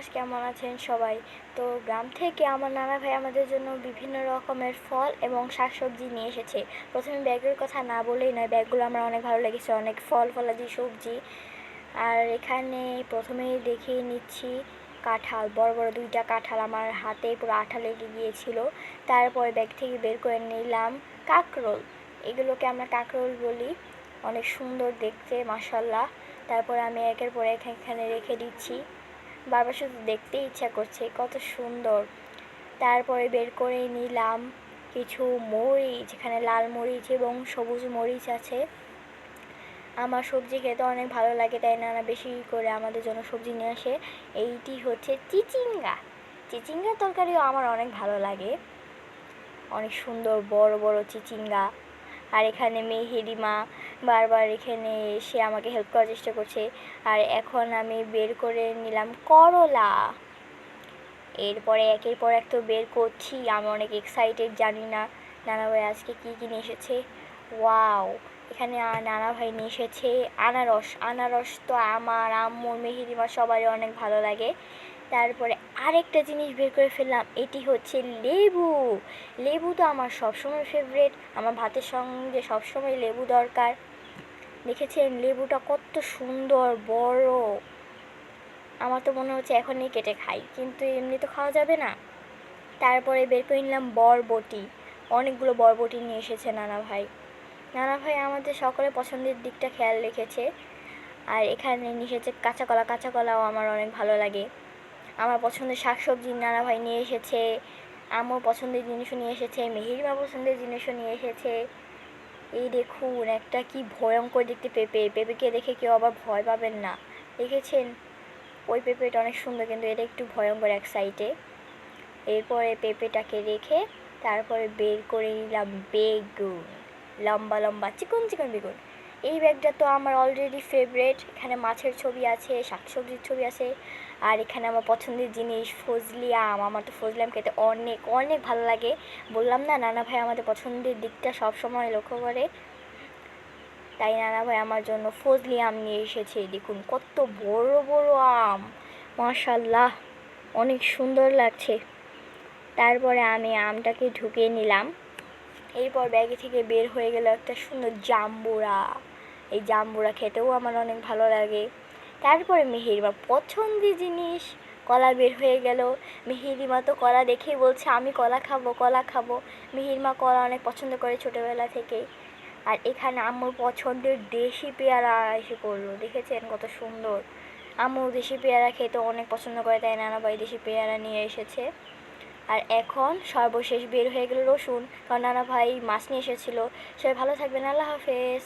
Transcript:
Viewers কেমন আছেন সবাই? তো গ্রাম থেকে আমার নানা ভাই আমাদের জন্য বিভিন্ন রকমের ফল এবং শাকসবজি নিয়ে এসেছে। প্রথমে ব্যাগের কথা না বলেই নয়, ব্যাগগুলো আমার অনেক ভালো লেগেছে, অনেক ফল ফলাদি, সবজি। আর এখানে প্রথমেই দেখিয়ে নিচ্ছি কাঁঠাল, বড় বড় দুইটা কাঁঠাল আমার হাতে পুরো আঠা লেগে গিয়েছিল। তারপরে ব্যাগ থেকে বের করে নিলাম কাঁকরোল। এগুলোকে আমরা কাঁকরোল বলি, অনেক সুন্দর দেখতে মাসাল্লাহ তারপরে আমি একের পর এক এখানে রেখে দিচ্ছি। বারবার শুধু দেখতে ইচ্ছা করছে, কত সুন্দর। তারপরে বের করে নিলাম কিছু মরিচ, এখানে লাল মরিচ এবং সবুজ মরিচ আছে। আমার সবজি খেতে অনেক ভালো লাগে, তাই নানা বেশি করে আমাদের জন্য সবজি নিয়ে আসে। এইটি হচ্ছে চিচিঙ্গা। চিচিঙ্গা তরকারিও আমার অনেক ভালো লাগে। অনেক সুন্দর, বড় বড় চিচিঙ্গা। আর এখানে মেহেরিমা বারবার এখানে এসে আমাকে হেল্প করার চেষ্টা করছে। আর এখন আমি বের করে নিলাম করলা। এরপরে একের পর এক তো বের করছি, আমি অনেক এক্সাইটেড জানি না নানা ভাই আজকে কী কী নিয়ে এসেছে। ওয়াও এখানে নানা ভাই নিয়ে এসেছে। আনারস আনারস তো আমার আম্মুর মেহেরিমা সবারই অনেক ভালো লাগে। তারপরে আরেকটা জিনিস বের করে ফেললাম, এটি হচ্ছে লেবু। লেবু তো আমার সবসময় ফেভারেট আমার ভাতের সঙ্গে সবসময় লেবু দরকার। দেখেছেন লেবুটা কত সুন্দর, বড়। আমার তো মনে হচ্ছে এখনই কেটে খাই, কিন্তু এমনি তো খাওয়া যাবে না। তারপরে বের করে নিলাম বরবটি। অনেকগুলো বরবটি নিয়ে এসেছে নানা ভাই। নানা ভাই আমাদের সকলের পছন্দের দিকটা খেয়াল রেখেছে। আর এখানে নিয়ে এসেছে কাঁচা কলা, কাঁচা কলাও আমার অনেক ভালো লাগে। আমার পছন্দের শাকসবজি নানা ভাই নিয়ে এসেছে আমার পছন্দের জিনিসও নিয়ে এসেছে, মেহেরিমা পছন্দের জিনিসও নিয়ে এসেছে। এই দেখুন, একটা কি ভয়ঙ্কর দেখতে পেঁপে। পেঁপেকে দেখে কেউ আবার ভয় পাবেন না। দেখেছেন? ওই পেঁপেটা অনেক সুন্দর, কিন্তু এটা একটু ভয়ঙ্কর এক সাইডে এরপরে পেঁপেটাকে রেখে তারপরে বের করে নিলাম বেগুন। লম্বা লম্বা, চিকন চিকন বেগুন। এই ব্যাগটা তো আমার অলরেডি ফেভারেট এখানে মাছের ছবি আছে, শাকসবজির ছবি আছে। আর এখানে আমার পছন্দের জিনিস ফজলি আম। আমার তো ফজলি আম খেতে অনেক অনেক ভালো লাগে। বললাম না, নানা ভাই আমাদের পছন্দের দিকটা সব সময় লক্ষ্য করে। তাই নানা ভাই আমার জন্য ফজলি আম নিয়ে এসেছে দেখুন কত বড় বড় আম। মাশাল্লাহ অনেক সুন্দর লাগছে। তারপরে আমি আমটাকে ঢুকিয়ে নিলাম। এরপর ব্যাগে থেকে বের হয়ে গেল একটা সুন্দর জাম্বুরা। এই জাম্বুরা খেতেও আমার অনেক ভালো লাগে। তারপরে মেহেরিমা, পছন্দের জিনিস কলা বের হয়ে গেল। মেহেরিমা তো কলা দেখেই বলছে, আমি কলা খাব কলা খাব। মেহেরিমা কলা অনেক পছন্দ করে ছোটোবেলা থেকেই আর এখানে আম্মুর পছন্দের দেশি পেয়ারা এসে পড়ল, দেখেছেন কত সুন্দর? আম্মু দেশি পেয়ারা খেতে অনেক পছন্দ করে, তাই নানা ভাই দেশি পেয়ারা নিয়ে এসেছে। আর এখন সর্বশেষ বের হয়ে গেল রসুন, কারণ নানা ভাই মাছ নিয়ে এসেছিল। সবাই ভালো থাকবেন, আল্লাহ হাফেজ।